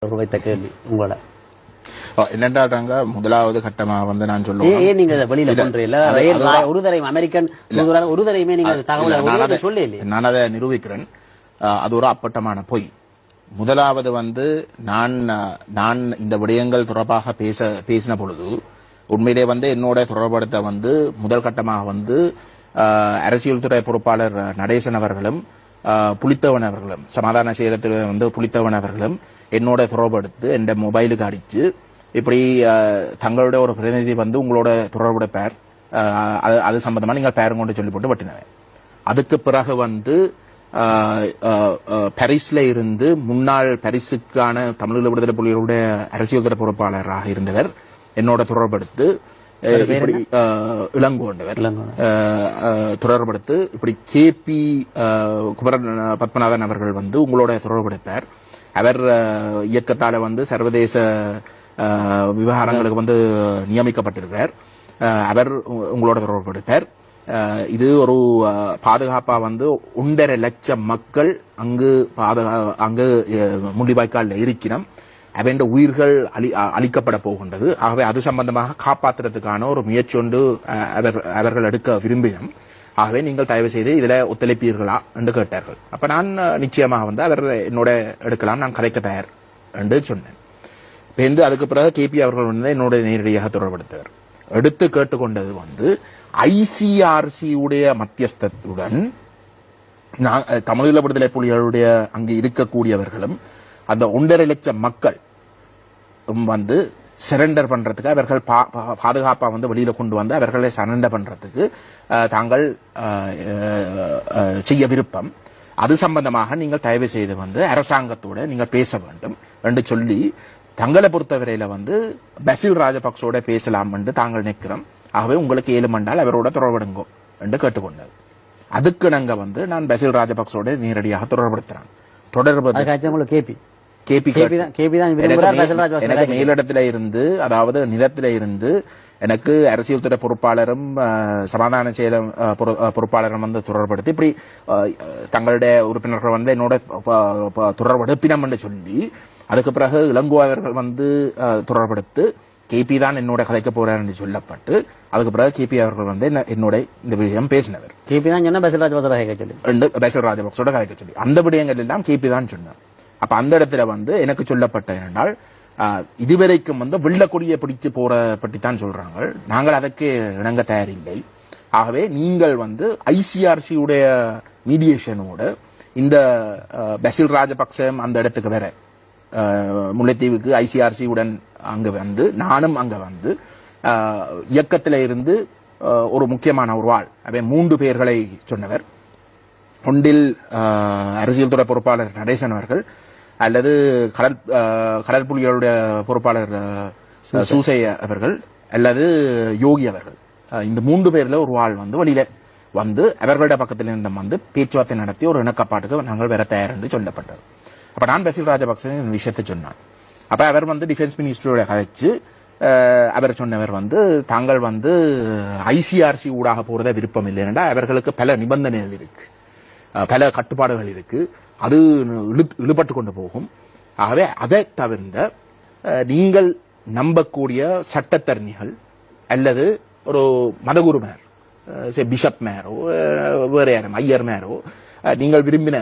வைத்த கேள்வி என்னன்றாங்க முதலாவது கட்டமா வந்து நான் சொல்லுவேன் ஏன் நீங்க வெளியில பண்றீங்களா. நான் ஒரு அமெரிக்கன் ஒரு நீங்க தகவலை அதை- நிரூபிக்கிறேன். அது ஒரு அப்பட்டமான பொய். முதலாவது வந்து நான் நான் இந்த விடயங்கள் தொடர்பாக பேச பேசின பொழுது உண்மையிலே வந்து என்னோட தொடர்படுத்த வந்து முதல் கட்டமாக வந்து அரசியல் துறை பொறுப்பாளர் நடேசன் அவர்களும் புலித்தவன் அவர்களும் சமாதான செயலத்தில் வந்து புலித்தவன் அவர்களும் என்னோட தொடர்படுத்து என் மொபைலுக்கு அடிச்சு இப்படி அஹ், தங்களுடைய ஒரு பிரதிநிதி வந்து உங்களோட தொடர்புடைய பேர் அது அது சம்பந்தமா நீங்கள் பேரும் கொண்டு சொல்லி போட்டு வட்டினவன் அதுக்கு பிறகு வந்து பாரிஸ்ல இருந்து முன்னாள் பாரிஸுக்கான தமிழீழ விடுதலை புலிகளுடைய அரசியல் துறை பொறுப்பாளராக இருந்தவர் என்னோட தொடர்படுத்து இப்படி இளங்கோண்டவர். தொடர்படுத்து இப்படி கேபி குமரன் பத்மநாதன் அவர்கள் வந்து உங்களோட தொடர்படுத்தார் அவர் இயக்கத்தால் இயக்கத்தால வந்து சர்வதேச விவகாரங்களுக்கு வந்து நியமிக்கப்பட்டிருக்கிறார். அவர் உங்களோட தொடர்படுத்தார் இது ஒரு பாதுகாப்பா வந்து ஒன்றரை லட்சம் மக்கள் அங்கு பாதுகா அங்கு முள்ளிவாய்க்காலில் இருக்கிறோம் அவன் உயிர்கள் அழி அழிக்கப்பட போகின்றது. ஆகவே அது சம்பந்தமாக காப்பாற்றுறதுக்கான ஒரு முயற்சி ஒன்று அவர் அவர்கள் எடுக்க விரும்பினோம். ஆகவே நீங்கள் தயவு செய்து இதில் ஒத்துழைப்பீர்களா என்று கேட்டார்கள். அப்போ நான் நிச்சயமாக வந்து அவர் என்னோட எடுக்கலாம் நான் கதைக்க தயார் என்று சொன்னேன். பேருந்து அதுக்கு பிறகு கேபி அவர்கள் வந்து என்னோட நேரடியாக தொடர்படுத்தவர் எடுத்து கேட்டுக்கொண்டது வந்து ஐசிஆர்சி உடைய மத்தியஸ்தத்துடன் நான் தமிழீழ விடுதலை புலிகளுடைய அங்கு இருக்கக்கூடியவர்களும் அந்த ஒன்றரை லட்சம் மக்கள் வந்து சரண்டர் பண்றதுக்கு அவர்கள் பா- பா- பாதுகாப்பா வந்து வெளியில கொண்டு வந்து அவர்களை சரண்டர் பண்றதுக்கு தாங்கள் செய்ய விருப்பம். அது சம்பந்தமாக நீங்கள் தயவு செய்து வந்து அரசாங்கத்தோட நீங்கள் பேச வேண்டும் என்று சொல்லி தங்களை பொறுத்தவரையில வந்து பசில் ராஜபக்சோட பேசலாம் என்று தாங்கள் நிற்கிறோம் ஆகவே உங்களுக்கு ஏழு மண்டால் அவரோட தொடர்படுங்கோ என்று கேட்டுக்கொண்டார். அதுக்கு நாங்க வந்து நான் பசில் ராஜபக்சோட நேரடியாக தொடர்படுத்துறேன் தொடர்பு உங்களுக்கு கேபி. கேபி கேபி தான் கேபி தான் விரும்புகிறார் எனக்கு மேலிடத்துல இருந்து அதாவது நிலத்தில இருந்து எனக்கு அரசியல் துறை பொறுப்பாளரும் சமாதான செயல பொறுப்பாளரும் வந்து தொடர்படுத்தி இப்படி தங்களுடைய உறுப்பினர்கள் வந்து என்னோட ப- ப- தொடர்படுப்பினம் என்று சொல்லி அதுக்கு பிறகு இளங்கோ அவர்கள் வந்து தொடர்படுத்து கேபி தான் என்னோட கதைக்க போறார் என்று சொல்லப்பட்டு அதுக்கு பிறகு கேபி அவர்கள் வந்து என்ன- என்னோட இந்த விஷயம் பேசினவர். கேபி தான் சொன்னா பேசல் ராஜபக்சோட கதைக்க சொல்லி. அந்த விடயங்கள் எல்லாம் கேபி தான் சொன்னார். அப்ப அந்த இடத்துல வந்து எனக்கு சொல்லப்பட்ட என்றால் இதுவரைக்கும் வந்து வெள்ளக்கொடியை பிடித்து போற பற்றி தான் சொல்றாங்க நாங்கள் அதற்கு இணங்க தயாரில்லை. ஆகவே நீங்கள் வந்து ஐசிஆர்சி உடைய இந்த பசில் ராஜபக்சம் அந்த இடத்துக்கு வேற முல்லைத்தீவுக்கு ஐசிஆர்சி உடன் வந்து நானும் அங்க வந்து இயக்கத்தில் இருந்து ஒரு முக்கியமான ஒரு வாழ் அவை மூன்று பெயர்களை சொன்னவர். ஒன்றில் அரசியல் துறை பொறுப்பாளர் நடேசன் அவர்கள் அல்லது கடல் கடல் புலிகளுடைய பொறுப்பாளர் சூசை. அவர்கள் அல்லது யோகி அவர்கள். இந்த மூன்று பேர்ல ஒரு ஆள் வந்து வெளியில வந்து அவர்களுடைய பக்கத்தில் இருந்த வந்து பேச்சுவார்த்தை நடத்தி ஒரு இணக்கப்பாட்டுக்கு நாங்கள் வேற தயார் என்று சொல்லப்பட்டது. அப்ப நான் பசில் ராஜபக்சே விஷயத்தை சொன்னான். அப்ப அவர் வந்து டிஃபென்ஸ் மினிஸ்டரோட கதைச்சு அஹ், அவர் சொன்னவர் வந்து தாங்கள் வந்து ஐசிஆர்சி ஊடாக போறத விருப்பம் இல்லைன்னா அவர்களுக்கு பல நிபந்தனைகள் இருக்கு. பல கட்டுப்பாடுகள் இருக்கு. அது இழுபட்டு கொண்டு போகும். ஆகவே அதை தவிர்ந்த நீங்கள் நம்பக்கூடிய சட்டத்தரணிகள் அல்லது ஒரு மதகுரு மேர் பிஷப் மேரோ வேற யாரும் ஐயர் மேரோ நீங்கள் விரும்பின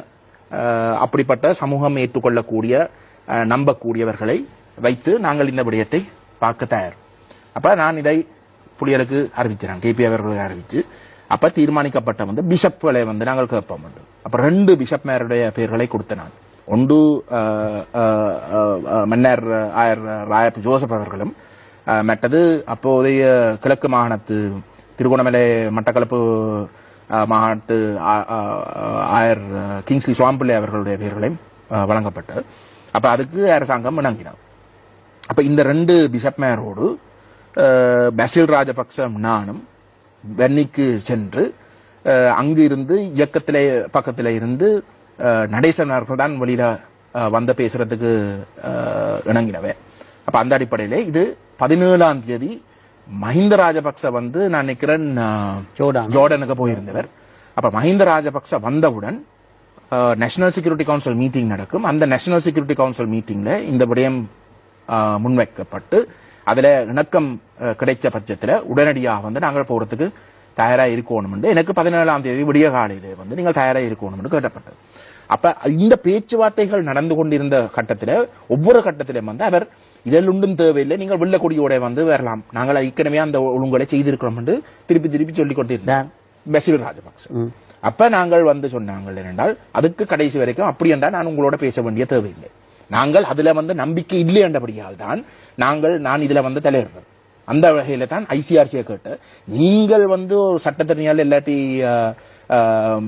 அப்படிப்பட்ட சமூகம் ஏற்றுக்கொள்ளக்கூடிய நம்பக்கூடியவர்களை வைத்து நாங்கள் இந்த விடயத்தை பார்க்க தயார். அப்ப நான் இதை புலிகளுக்கு அறிவிக்கிறேன் கேபி அவர்களுக்கு அறிவிச்சு. அப்ப தீர்மானிக்கப்பட்ட வந்து பிஷப்களை வந்து நாங்கள் கேட்போம். அப்ப ரெண்டு பிஷப் மேருடைய பெயர்களை கொடுத்த ஒன்று மன்னர் ஆயர் ராயப் ஜோசப் அவர்களும் மற்றது அப்போதைய கிழக்கு மாகாணத்து திருகோணமலை மட்டக்களப்பு மாகாணத்து ஆ- ஆயர் கிங்ஸ்லி சுவாம்பிள்ளை அவர்களுடைய பெயர்களையும் வழங்கப்பட்டு அப்ப அதுக்கு அரசாங்கம் இணங்கினார் அப்ப இந்த ரெண்டு பிஷப்மேரோடு பசில் ராஜபக்சம் நானும் வென்னிக்கு சென்று அங்கு இருந்து இயக்கத்திலே பக்கத்திலே இருந்து அஹ், நடேசன் அவர்கள் தான் வெளியில வந்த பேசுறதுக்கு இணங்கினவே. அப்ப அந்த அடிப்படையிலே இது பதினேழாம் தேதி மஹிந்த ராஜபக்ச வந்து நான் நினைக்கிறேன் ஜோர்டனுக்கு போயிருந்தவர். அப்ப மஹிந்த ராஜபக்ச வந்தவுடன் நேஷனல் செக்யூரிட்டி கவுன்சில் மீட்டிங் நடக்கும். அந்த நேஷனல் செக்யூரிட்டி கவுன்சில் மீட்டிங்ல இந்த விடயம் முன்வைக்கப்பட்டு அதுல இணக்கம் கிடைச்ச பட்சத்துல உடனடியாக வந்து நாங்கள் போறதுக்கு தயாரா இருக்கணும் எனக்கு பதினேழாம் தேதி விடிய காலையிலே வந்து நீங்கள் தயாரா இருக்கணும் கேட்டப்பட்டது. அப்ப இந்த பேச்சுவார்த்தைகள் நடந்து கொண்டிருந்த கட்டத்துல ஒவ்வொரு கட்டத்திலும் வந்து அவர் இதில் ஒன்றும் தேவையில்லை நீங்கள் வெள்ளக்கொடியோட வந்து வரலாம். நாங்கள் ஏற்கனவே அந்த ஒழுங்குகளை செய்திருக்கிறோம் என்று திருப்பி திருப்பி சொல்லிக் கொண்டிருந்தார் பசில் ராஜபக்ச. அப்ப நாங்கள் வந்து சொன்னாங்கள் என்றால் அதுக்கு கடைசி வரைக்கும் அப்படி என்றால் நான் உங்களோட பேச வேண்டிய தேவையில்லை. நாங்கள் அதுல வந்து நம்பிக்கை இல்லை என்றபடியால் தான் நாங்கள் நான் இதுல வந்து தலையிடுறேன் அந்த வகையில தான் ஐசிஆர்சியை கேட்டு நீங்கள் வந்து ஒரு சட்டத்திறனியால் இல்லாட்டி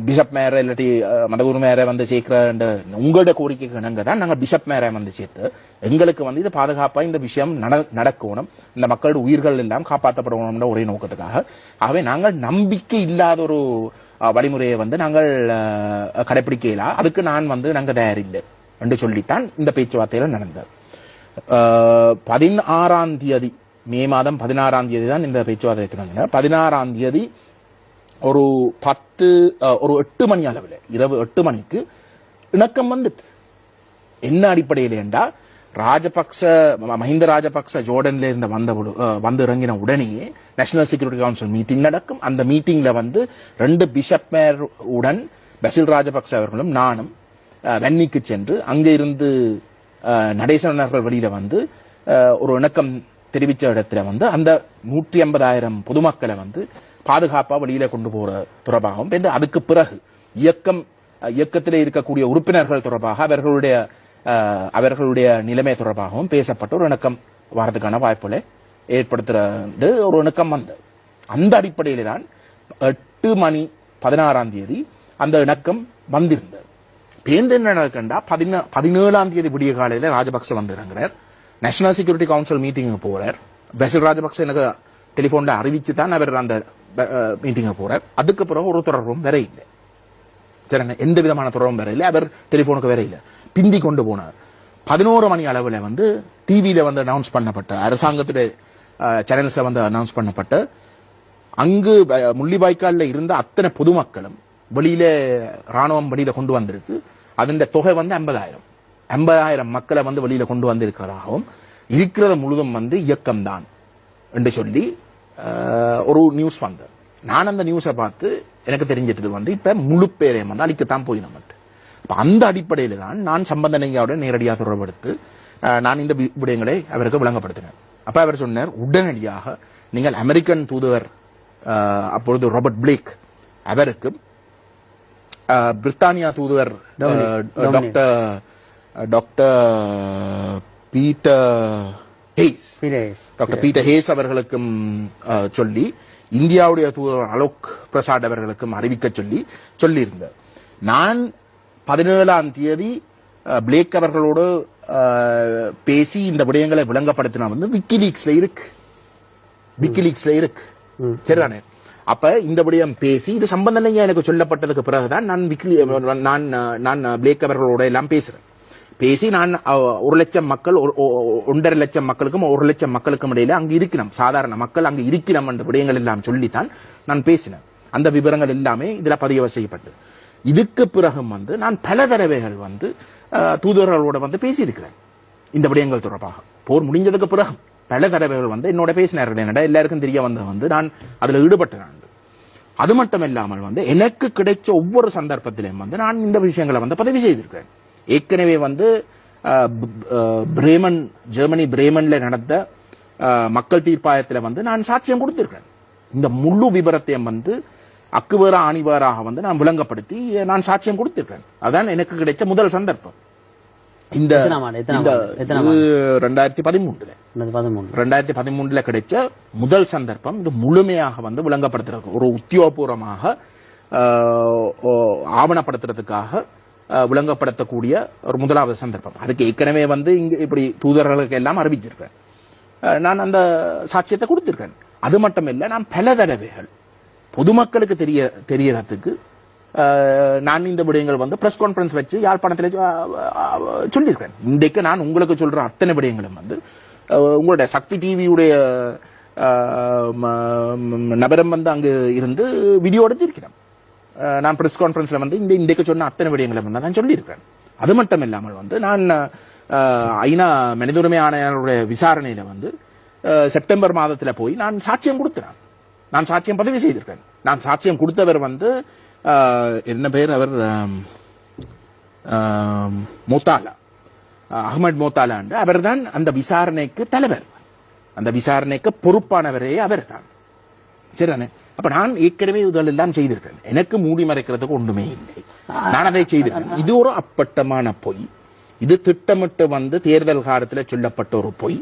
பிஷப் மேர இல்லாட்டி மதகுரு மேர வந்து சேர்க்கிற உங்களோட கோரிக்கைக்கு இணங்க தான் நாங்கள் பிஷப் மேரை வந்து சேர்த்து எங்களுக்கு வந்து இது பாதுகாப்பா இந்த விஷயம் நட- நடக்கணும். இந்த மக்களோட உயிர்கள் எல்லாம் காப்பாற்றப்படணும்ன்ற ஒரே நோக்கத்துக்காக. ஆகவே நாங்கள் நம்பிக்கை இல்லாத ஒரு வழிமுறையை வந்து நாங்கள் கடைபிடிக்கலாம் அதுக்கு நான் வந்து நாங்கள் தயாரில்லை என்று சொல்லித்தான் இந்த பேச்சுவார்த்தையில நடந்தது. பதினாறாம் தேதி மே மாதம் பதினாறாம் தேதி தான் இந்த பேச்சுவார்த்தை தொடங்கின பதினாறாம் தேதி ஒரு பத்து ஒரு எட்டு மணி அளவில் இரவு எட்டு மணிக்கு இணக்கம் வந்துட்டு. என்ன அடிப்படையில் ஏண்டா ராஜபக்ச மஹிந்த ராஜபக்ச ஜோர்டன்ல இருந்து வந்த வந்து இறங்கின உடனேயே நேஷனல் செக்யூரிட்டி கவுன்சில் மீட்டிங் நடக்கும். அந்த மீட்டிங்ல வந்து ரெண்டு பிஷப் மேர் உடன் பசில் ராஜபக்ச அவர்களும் நானும் வென்னிக்கு சென்று அங்கே இருந்து அஹ், நடேசனர்கள் வெளியில வந்து ஒரு இணக்கம் தெரிவித்த இடத்துல வந்து அந்த நூற்றி ஐம்பதாயிரம் பொதுமக்களை வந்து பாதுகாப்பா வெளியில கொண்டு போற தொடர்பாகவும் அதுக்கு பிறகு இயக்கம் இயக்கத்தில் இயக்கத்திலே இருக்கக்கூடிய உறுப்பினர்கள் தொடர்பாக அவர்களுடைய அவர்களுடைய நிலைமை தொடர்பாகவும் பேசப்பட்டு ஒரு இணக்கம் வரதுக்கான வாய்ப்புகளை ஏற்படுத்துறது ஒரு இணக்கம் வந்தது அந்த அடிப்படையில தான் எட்டு மணி பதினாறாம் தேதி அந்த இணக்கம் வந்திருந்தது. பேருந்து என்ன நடக்கண்டா பதின பதினேழாம் தேதி விடிய காலையில ராஜபக்ச வந்து இறங்குறார். நேஷனல் செக்யூரிட்டி கவுன்சில் மீட்டிங்கு போறார். பெசில் ராஜபக்சே எனக்கு டெலிபோன்ல அறிவிச்சு தான் அவர் அந்த மீட்டிங்க போறார். அதுக்கு பிறகு ஒரு தொடர்பும் வேற இல்லை. சரிங்க எந்த விதமான தொடர்பும் வேற இல்லை. அவர் டெலிபோனுக்கு வேற இல்லை. பிந்தி கொண்டு போனார். பதினோரு மணி அளவில் வந்து டிவியில வந்து அனௌன்ஸ் பண்ணப்பட்ட அரசாங்கத்துடைய சேனல்ஸ்ல வந்து அனௌன்ஸ் பண்ணப்பட்ட அங்கு வ- முள்ளிவாய்க்கால்ல இருந்த அத்தனை பொதுமக்களும் வெளியில ராணுவம் வெளியில கொண்டு வந்திருக்கு. அதன் தொகை வந்து ஐம்பதாயிரம். ஐம்பதாயிரம் மக்களை வந்து வெளியில கொண்டு வந்திருக்கிறதாகவும் இருக்கிறது முழுதும் வந்து இயக்கம்தான் என்று சொல்லி ஒரு நியூஸ் வந்தது. நான் அந்த நியூஸை பார்த்து எனக்கு தெரிஞ்சிட்டது வந்து இப்ப முழு பேரையும் வந்து அழிக்கத்தான் போய் நம்ம அப்ப அந்த அடிப்படையில தான் நான் சம்பந்தனையாவுடன் நேரடியாக தொடர்பெடுத்து நான் இந்த விடயங்களை அவருக்கு விளங்கப்படுத்தினேன். அப்ப அவர் சொன்னார் உடனடியாக நீங்கள் அமெரிக்கன் தூதுவர் அப்பொழுது ராபர்ட் பிளேக் அவருக்கும் பிரித்தானியா தூதுவர் doctor doctor Peter Hayes doctor Peter Hayes அவர்களுக்கும் சொல்லி இந்தியாவுடைய தூதர் அலோக் பிரசாத் அவர்களுக்கும் அறிவிக்க சொல்லி சொல்லியிருந்தார் நான் பதினேழாம் தேதி பிளேக் அவர்களோடு பேசி இந்த விடயங்களை விளங்கப்படுத்தினா வந்து விக்கிலீக்ஸ்ல இருக்கு விக்கிலீக்ஸ்ல இருக்கு சரிதானே அப்ப இந்த விடயம் பேசி இது சம்பந்தம் எனக்கு சொல்லப்பட்டதுக்கு பிறகுதான் நான் விக்கிலி நான் நான் பிளேக் அவர்களோட எல்லாம் பேசுறேன் பேசி நான் ஒரு லட்சம் மக்கள் ஒ- ஒன்றரை லட்சம் மக்களுக்கும் ஒரு லட்சம் மக்களுக்கும் இடையில அங்கு இருக்கிறோம். சாதாரண மக்கள் அங்கு இருக்கிறோம் என்ற விடயங்கள் எல்லாம் சொல்லித்தான் நான் பேசினேன். அந்த விவரங்கள் எல்லாமே இதுல பதிவு செய்யப்பட்டு இதுக்கு பிறகும் வந்து நான் பல தடவைகள் வந்து தூதர்களோட தூதுவர்களோட வந்து பேசியிருக்கிறேன். இந்த விடயங்கள் தொடர்பாக. போர் முடிஞ்சதுக்கு பிறகு பல தடவைகள் வந்து என்னோட பேசினார்கள். என்னடா எல்லாருக்கும் தெரிய வந்த வந்து நான் அதுல ஈடுபட்டேன். நான். அது மட்டும் இல்லாமல் வந்து எனக்கு கிடைச்ச ஒவ்வொரு சந்தர்ப்பத்திலையும் வந்து நான் இந்த விஷயங்களை வந்து பதிவு செய்திருக்கிறேன். ஏற்கனவே வந்து பிரேமன் ஜெர்மனி பிரேமன்ல நடந்த மக்கள் தீர்ப்பாயத்துல வந்து நான் சாட்சியம் கொடுத்திருக்கிறேன் இந்த முழு விபரத்தையும் வந்து அக்குவேரா ஆணிவேராக வந்து நான் விளங்கப்படுத்தி நான் சாட்சியம் கொடுத்திருக்கிறேன் அதான் எனக்கு கிடைச்ச முதல் சந்தர்ப்பம். இந்த ரெண்டாயிரத்தி பதிமூன்றுல. ரெண்டாயிரத்தி பதிமூன்றுல கிடைச்ச முதல் சந்தர்ப்பம் இது முழுமையாக வந்து விளங்கப்படுத்துறது ஒரு உத்தியோகபூர்வமாக ஆவணப்படுத்துறதுக்காக விளங்கப்படுத்தக்கூடிய ஒரு முதலாவது சந்தர்ப்பம். அதுக்கு ஏற்கனவே வந்து இங்கு இப்படி தூதர்களுக்கு எல்லாம் அறிவிச்சிருக்கேன். நான் அந்த சாட்சியத்தை கொடுத்திருக்கேன். அது மட்டும் இல்லை நான் பல தடவைகள் பொதுமக்களுக்கு தெரிய தெரியறதுக்கு நான் இந்த விடயங்கள் வந்து பிரஸ் கான்பரன்ஸ் வச்சு யாழ்ப்பாணத்தில் சொல்லியிருக்கேன். இன்றைக்கு நான் உங்களுக்கு சொல்ற அத்தனை விடயங்களும் வந்து உங்களுடைய சக்தி டிவியுடைய நபரம் வந்து அங்கு இருந்து வீடியோ எடுத்திருக்கிறேன் நான் பிரஸ் கான்ஃபரன்ஸ்ல வந்து இந்த இன்றைக்கு சொன்ன அத்தனை விடயங்களை வந்து நான் சொல்லியிருக்கிறேன் அது மட்டும் இல்லாமல் வந்து நான் ஐநா மனித உரிமை ஆணையாளருடைய விசாரணையில வந்து செப்டம்பர் மாதத்தில் போய் நான் சாட்சியம் கொடுத்தேன். நான் சாட்சியம் பதிவு செய்திருக்கேன். நான் சாட்சியம் கொடுத்தவர் வந்து என்ன பேர் அவர் மோத்தாலா. அம், மோத்தாலா அகமது மோத்தாலாண்டு அவர்தான் அந்த விசாரணைக்கு தலைவர். அந்த விசாரணைக்கு பொறுப்பானவரே அவர் தான் சரிதானே? அப்ப நான் ஏற்கனவே இதெல்லாம் எல்லாம் செய்திருக்கேன் எனக்கு மூடி மறைக்கிறதுக்கு ஒண்ணுமே இல்லை. நான் அதை செய்திருக்கேன் இது ஒரு அப்பட்டமான பொய். இது திட்டமிட்டு வந்து தேர்தல் காலத்துல சொல்லப்பட்ட ஒரு பொய்.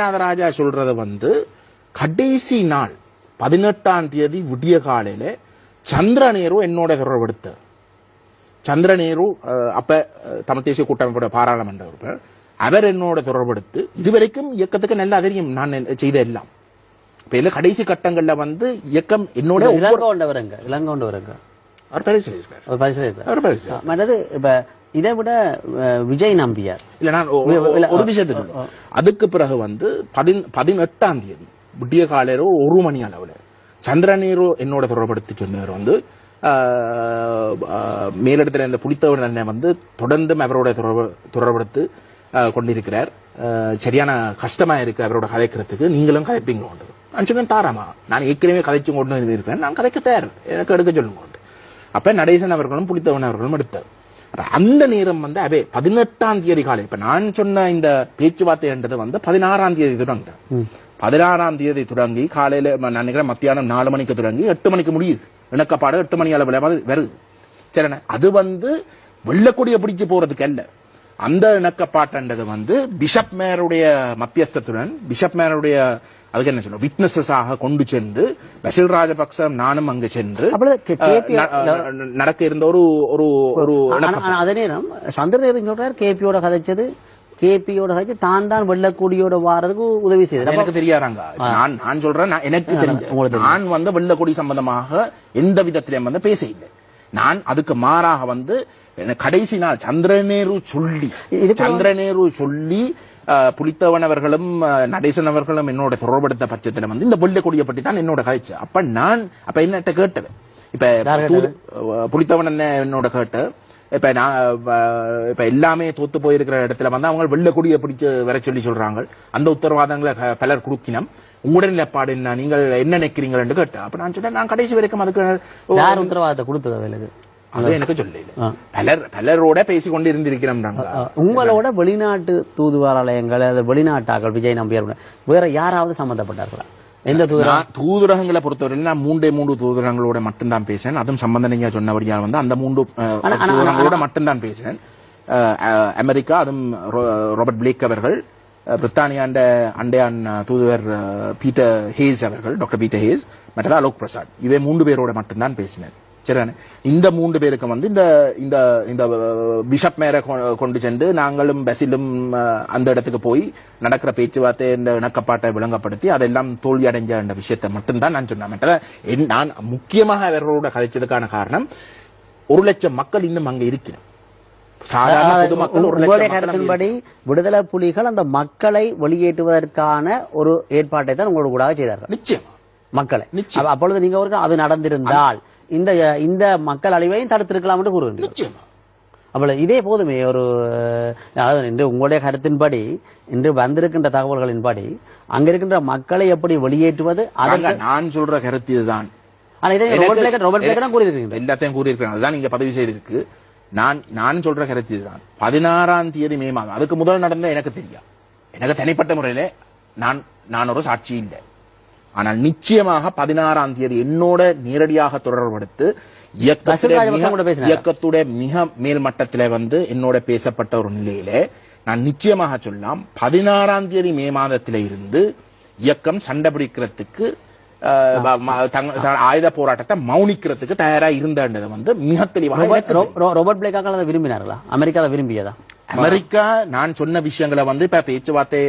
நாகராஜா சொல்றது வந்து கடைசி நாள் பதினெட்டாம் தேதி விடிய காலையில சந்திரநேரு என்னோட தொடர்படுத்த சந்திரநேரு அஹ், அப்ப தமிழ் தேசிய கூட்டமைப்போட பாராளுமன்ற உறுப்பினர். அவர் என்னோட தொடர்படுத்து இதுவரைக்கும் இயக்கத்துக்கு நல்லா தெரியும். நான் செய்த எல்லாம். இப்ப இதுல கடைசி கட்டங்கள்ல வந்து இயக்கம் என்னோட ஒவ்வொரு இலங்கை கொண்டவருங்க இலங்கை கொண்டவருங்க அவர் பரிசு. அவர் பேர் சொல்லி- மற்றது இப்ப இதை விட விஜய் நம்பியார். இல்ல நான் ஒரு விஷயத்துக்கு அதுக்கு பிறகு வந்து பதின் பதினெட்டாம் தேதி விடிய காலையில ஒரு மணி அளவுல சந்திரநீரோ என்னோட தொடர்படுத்தி சொன்னவர் வந்து மேலிடத்துல இந்த புலித்தவன் வந்து தொடர்ந்தும் அவரோட தொடர்பு தொடர்படுத்து கொண்டிருக்கிறார். சரியான கஷ்டமா இருக்கு அவரோட கதைக்கிறதுக்கு. நீங்களும் கதைப்பீங்க சொன்னேன் தாராமா நான் ஏற்கனவே கதைச்சு கொண்டு இருக்கிறேன் நான் கதைக்க தயார் எனக்கு எடுக்க சொல்லுங்க அப்ப நடேசன் அவர்களும் புலித்தவன் அவர்களும் எடுத்தார் அந்த நேரம் வந்து அவே பதினெட்டாம் தேதி காலை இப்ப நான் சொன்ன இந்த பேச்சுவார்த்தைன்றது வந்து பதினாறாம் தேதி தொடங்க பதினாறாம் தேதி தொடங்கி காலையில நான் நினைக்கிறேன் மத்தியானம் நாலு மணிக்கு தொடங்கி எட்டு மணிக்கு முடியுது இணக்கப்பாடு எட்டு மணி அளவுல வந்து வருது சரிண்ணே அது வந்து வெள்ளக்கொடியை பிடிச்சு போறதுக்கு அல்ல அந்த இணக்கப்பாட்டுன்றது வந்து பிஷப் மேருடைய மத்தியஸ்தத்துடன் பிஷப் மேருடைய அதுக்கு என்ன சொல்றோம் விட்னஸஸ் ஆக கொண்டு சென்று பசில் ராஜபக்ச நானும் அங்கு சென்று நடக்க இருந்த ஒரு ஒரு ஒரு அதே நேரம் சந்திரநேரன் சொல்றாரு கேபியோட கதைச்சது கேபியோட கதைச்சு தான் தான் வெள்ளக்கூடியோட வாரதுக்கு உதவி செய்தார். எனக்கு தெரியாதாங்க. நான் நான் சொல்றேன் எனக்கு தெரிஞ்ச. நான் வந்து வெள்ளக்கொடி சம்பந்தமாக எந்த விதத்திலையும் வந்து பேச இல்லை நான் அதுக்கு மாறாக வந்து கடைசி நாள் சந்திரநேரு சொல்லி சந்திரநேரு சொல்லி அஹ், புலித்தவன் அவர்களும் அஹ், நடேசன் அவர்களும் என்னோட தொடர்படுத்த பட்சத்துல வந்து இந்த வெள்ளக்கொடியை பற்றி தான் என்னோட கதைச்சு அப்ப நான் அப்ப என்னட்ட கேட்டது இப்ப புலித்தவன் என்ன என்னோட கேட்டு? இப்ப நான் இப்ப எல்லாமே தோத்து போயிருக்கிற இடத்துல வந்து அவங்க வெள்ள கொடியை பிடிச்சு வர சொல்லி சொல்றாங்க. அந்த உத்தரவாதங்களை பலர் கொடுக்கினோம். உங்களுடைய நிலைப்பாடு என்ன? நீங்கள் என்ன நினைக்கிறீங்கன்னு கேட்டு அப்ப நான் சொன்னேன் நான் கடைசி வரைக்கும் அதுக்கு உத்தரவாதத்தை கொடுத்தது அது எனக்கு சொல்லல ஆ. பலர் பலரோட பேசி கொண்டு இருந்திருக்கிறோம் உங்களோட வெளிநாட்டு தூதுவராலயங்கள் அல்லது வெளிநாட்டாக்கள் விஜய் நம்பியார் வேற யாராவது சம்பந்தப்பட்டார்களா எந்த தூதரா நான் தூதரகங்களை பொறுத்தவரையில் நான் மூன்றே மூன்று தூதரங்களோட மட்டும்தான் பேசினேன் அதுவும் சம்பந்தம் நீங்க சொன்னபடியால் வந்து அந்த மூன்று தூதரங்களோட மட்டும்தான் பேசினேன் அமெரிக்கா அதுவும் ராபர்ட் பிளேக் அவர்கள் பிரித்தானியாண்ட அண்டையான் தூதுவர் பீட்டர் ஹேஸ் அவர்கள் டாக்டர் பீட்டர் ஹேஸ் மற்றது அலோக் பிரசாத் இவை மூன்று பேரோட மட்டும்தான் பேசினேன் சரிதானே இந்த மூன்று பேருக்கு வந்து இந்த இந்த இந்த பிஷப் மேர கொண்டு சென்று நாங்களும் பசிலும் அந்த இடத்துக்கு போய் நடக்கிற பேச்சுவார்த்தை இந்த இணக்கப்பாட்டை விளங்கப்படுத்தி அதெல்லாம் தோல்வி அடைஞ்ச அந்த விஷயத்தை மட்டும்தான் நான் சொன்னேன். நான் முக்கியமாக அவர்களோட கதைச்சதுக்கான காரணம் ஒரு லட்சம் மக்கள் இன்னும் அங்க இருக்கிறோம். உங்களுடைய கருத்தின்படி விடுதலை புலிகள் அந்த மக்களை வெளியேற்றுவதற்கான ஒரு ஏற்பாட்டை தான் உங்களோட கூட செய்தார்கள். நிச்சயமா. மக்களை. அப்பொழுது நீங்க ஒரு அது நடந்திருந்தால். இந்த இந்த மக்கள் அழிவையும் தடுத்திருக்கலாம் என்று அப்பொழுது இதே போதுமே ஒரு இன்று உங்களுடைய கருத்தின்படி இன்று வந்திருக்கின்ற தகவல்களின்படி அங்க இருக்கின்ற மக்களை எப்படி வெளியேற்றுவது அதற்கு நான் சொல்ற கருத்து இதுதான். எல்லாத்தையும் கூறியிருக்கிறேன் அதுதான் நீங்க பதிவு செய்திருக்கு. நான் நான் சொல்ற கருத்து இதுதான். பதினாறாம் தேதி மே மாதம் அதுக்கு முதல் நடந்த எனக்கு தெரியும் எனக்கு தனிப்பட்ட முறையில நான் நான் ஒரு சாட்சி இல்லை. ஆனால் நிச்சயமாக பதினாறாம் தேதி என்னோட நேரடியாக தொடர்படுத்து இயக்கத்துடைய மிக- மேல் மட்டத்தில வந்து என்னோட பேசப்பட்ட ஒரு நிலையில நான் நிச்சயமாக சொல்லலாம் பதினாறாம் தேதி மே மாதத்தில இருந்து இயக்கம் சண்டை பிடிக்கிறதுக்கு ஆயுத போராட்டத்தை மௌனிக்கிறதுக்கு தயாரா இருந்தது வந்து மிக தெளிவாக ரோபர்ட் பிளேக்காக்கள் அதை விரும்பினார்களா? அமெரிக்கா அதை விரும்பியதா? அமெரிக்கா நான் சொன்ன விஷயங்களை வந்து இப்ப பேச்சுவார்த்தை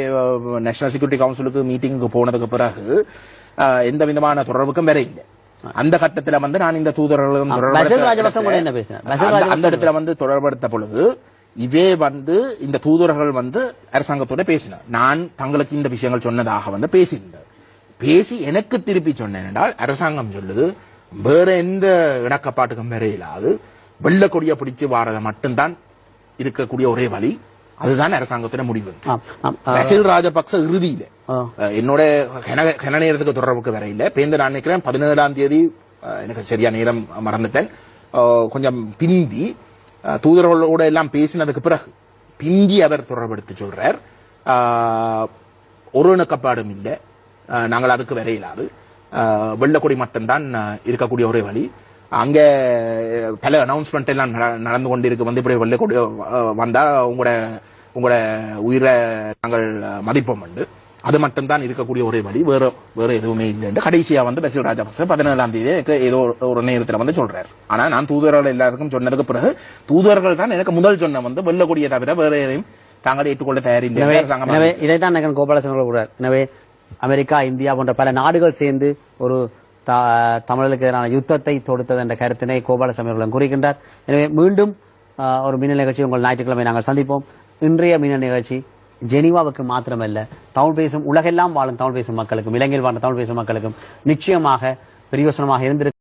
நேஷனல் செக்யூரிட்டி கவுன்சிலுக்கு மீட்டிங்க்கு போனதுக்கு பிறகு எந்த விதமான தொடர்புக்கும் வேற இல்லை. அந்த கட்டத்துல வந்து நான் இந்த தூதர்களும் அந்த- இடத்துல வந்து தொடர்படுத்த பொழுது இவே வந்து இந்த தூதர்கள் வந்து அரசாங்கத்தோட பேசினார். நான் தங்களுக்கு இந்த விஷயங்கள் சொன்னதாக வந்து பேசியிருந்தார் பேசி எனக்கு திருப்பி சொன்னேன் என்றால் அரசாங்கம் சொல்லுது வேற எந்த இணக்கப்பாட்டுக்கும் வரையிலாது வெள்ளக்கொடியை பிடிச்சு வாரதை மட்டும்தான் இருக்கக்கூடிய ஒரே வழி அதுதான் அரசாங்கத்தின முடிவு. பசில் ராஜபக்ச இறுதியில. என்னோட கன- நேரத்துக்கு தொடர்புக்கு வரையில பேருந்து நான் நினைக்கிறேன் பதினேழாம் தேதி எனக்கு சரியா நேரம் மறந்துட்டேன். கொஞ்சம் பிந்தி அஹ், தூதர்களோட எல்லாம் பேசினதுக்கு பிறகு பிந்தி அவர் தொடர்பெடுத்து சொல்றார். ஒரு இணக்கப்பாடும் இல்லை. நாங்கள் அதுக்கு வரையிலாது. வெள்ளக்கொடி மட்டும்தான் இருக்கக்கூடிய ஒரே வழி. அங்க பல அனௌன்ஸ்மெண்ட் எல்லாம் நட- நடந்து கொண்டிருக்கு. வந்து இப்படி வெள்ளக்கொடி அஹ், வந்தா உங்களோட உங்களோட உயிரை நாங்கள் மதிப்போம் உண்டு அது மட்டும்தான் இருக்கக்கூடிய ஒரே வழி. வேற வேற எதுவுமே இல்லை கடைசியா வந்து பசில் ராஜபக்ச பதினேழாம் தேதி எனக்கு ஏதோ ஒரு- நேரத்துல வந்து சொல்றாரு. ஆனா நான் தூதர்கள் எல்லாருக்கும் சொன்னதுக்கு பிறகு தூதர்கள் தான் எனக்கு முதல் சொன்ன வந்து வெள்ளக்கூடிய தவிர வேற எதையும் தாங்கள் ஏற்றுக்கொள்ள தயாரில்லை. எனவே இதைத்தான் கோபாலசன் கூறுறார் எனவே அமெரிக்கா இந்தியா போன்ற பல நாடுகள் சேர்ந்து ஒரு தமிழர்களுக்கு எதிரான யுத்தத்தை தொடுத்தது என்ற கருத்தினை கோபாலசாமி அவர்களும் கூறுகின்றார். எனவே மீண்டும் ஒரு மின்னல் நிகழ்ச்சி உங்கள் ஞாயிற்றுக்கிழமை நாங்கள் சந்திப்போம். இன்றைய மின்னல் நிகழ்ச்சி ஜெனீவாவுக்கு மாத்திரமல்ல. தமிழ் பேசும் உலகெல்லாம் வாழும் தமிழ் பேசும் மக்களுக்கும் இலங்கையில் வாழ்ந்த தமிழ் பேசும் மக்களுக்கும் நிச்சயமாக பிரயோசனமாக இருந்திருக்கும்.